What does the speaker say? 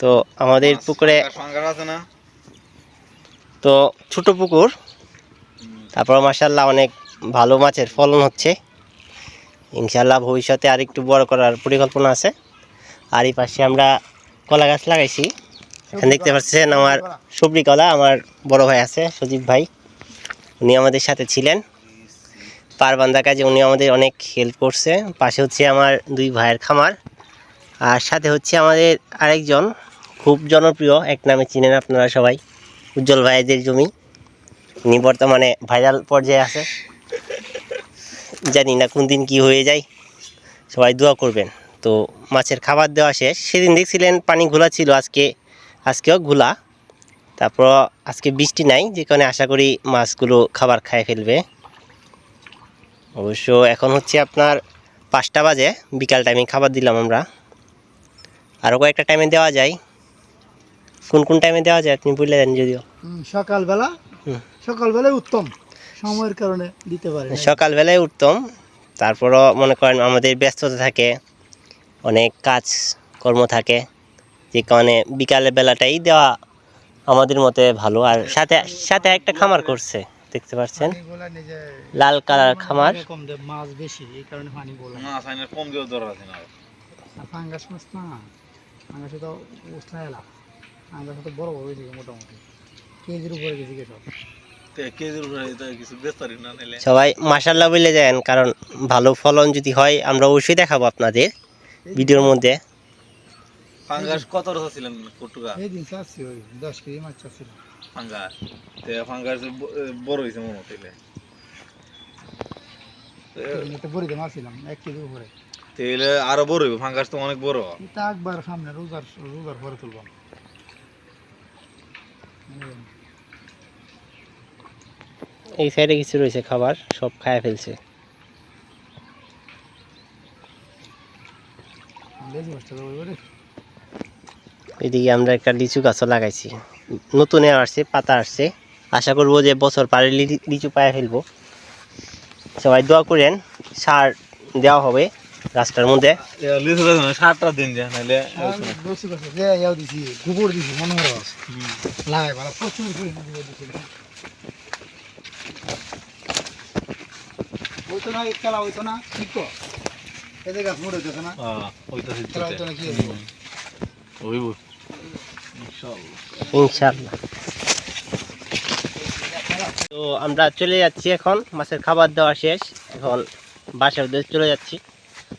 তো আমাদের পুকুরে তো ছোট পুকুর। তারপর মাসাল্লাহ অনেক ভালো মাছের ফলন হচ্ছে। ইনশাল্লাহ ভবিষ্যতে আর একটু বড় করার পরিকল্পনা আছে। আর এই পাশে আমরা কলা গাছ লাগাইছি। এখানে দেখতে পাচ্ছেন আমার সবরি কলা আমার বড় ভাই আছে সজীব ভাই। উনি আমাদের সাথে ছিলেন। পারবান্দা কাজে উনি আমাদের অনেক হেল্প করছে। পাশে হচ্ছে আমার দুই ভাইয়ের খামার। আর সাথে হচ্ছে আমাদের আরেকজন খুব জনপ্রিয়, এক নামে চিনেন আপনারা সবাই, উজ্জ্বল ভাইদের জমি। উনি বর্তমানে ভাইরাল পর্যায়ে আছে। জানি না কোন দিন কি হয়ে যায়, সবাই দোয়া করবেন। তো মাছের খাবার দেওয়া শেষ। সেদিন দেখছিলেন পানি ঘোলা ছিল আজকে, আজকেও ঘোলা। তারপর আজকে বৃষ্টি নাই, যে কারণে আশা করি মাছগুলো খাবার খায় ফেলবে। অবশ্য এখন হচ্ছে আপনার পাঁচটা বাজে, বিকাল টাইমে খাবার দিলাম আমরা। আরও কয়েকটা টাইমে দেওয়া যায়। কোন কোন টাইমে দেওয়া যায় আপনি বলে দেন যদিও। সকালবেলা। সকালবেলায় উত্তম। সময়ের কারণে দিতে পারে না। সকালবেলায় উঠতাম তারপরও মনে করেন আমাদের ব্যস্ততা থাকে অনেক কাজ কর্ম থাকে যে কারণে বিকালের বেলাটাই দেওয়া আমাদের মতে ভালো। আর সাথে সাথে একটা খামার করছে দেখতে পাচ্ছেন? লাল কালার খামার। মাছ বেশি এই কারণে পানি বলে না। সাইনের কম ফাঙ্গাসে তো উঠলা এলা ফাঙ্গাসে তো বড় বড় হয়েছে মোটামুটি। কেজির উপরে গেছে সব? কেজির উপরে এটা কিছু বেস্তারি না নিলে। সবাই মাসাল্লাহ বলে দেন কারণ ভালো ফলন যদি হয় আমরা অবশ্যই দেখাবো আপনাদের ভিডিওর মধ্যে। ফাঙ্গাস কত রসা ছিলেন কটুকা এই দিন চাচ্ছি ওই দশ কেজি মাছ চাচ্ছিল তে এ, বড় হয়েছে মনে বড়িতে মারছিলাম এক কেজি উপরে। তেলে আরও বড় হইব ফাঙ্গাস তো অনেক বড়। এটা একবার সামনে রোজার রোজার পরে তুলবাম এই সাইডে কিছু রয়েছে খাবার সব খায় ফেলছে। এদিকে আমরা একটা লিচু গাছও লাগাইছি। নতুন আসছে পাতা আসছে। আশা করব যে বছর পারে লি- লিচু পায়ে ফেলব। সবাই দোয়া করেন সার দেওয়া হবে। গাছটার মধ্যে। লিচু গাছ না সাতটা দিন যায় নাহলে বসে বসে যে ইয়াও দিছি গোবর দিছি মনে হয় লাগাই ভালো প্রচুর পরিমাণে গোবর দিছি। হইতো না খেলা হইতো না ঠিক তো? এদের গাছ মরে যেত না। হ্যাঁ খেলা হইতো না কি হইব? ইনশাল্লাহ তো আমরা চলে যাচ্ছি এখন মাছের খাবার দেওয়া শেষ। এখন বাসার উদ্দেশ্যে চলে যাচ্ছি।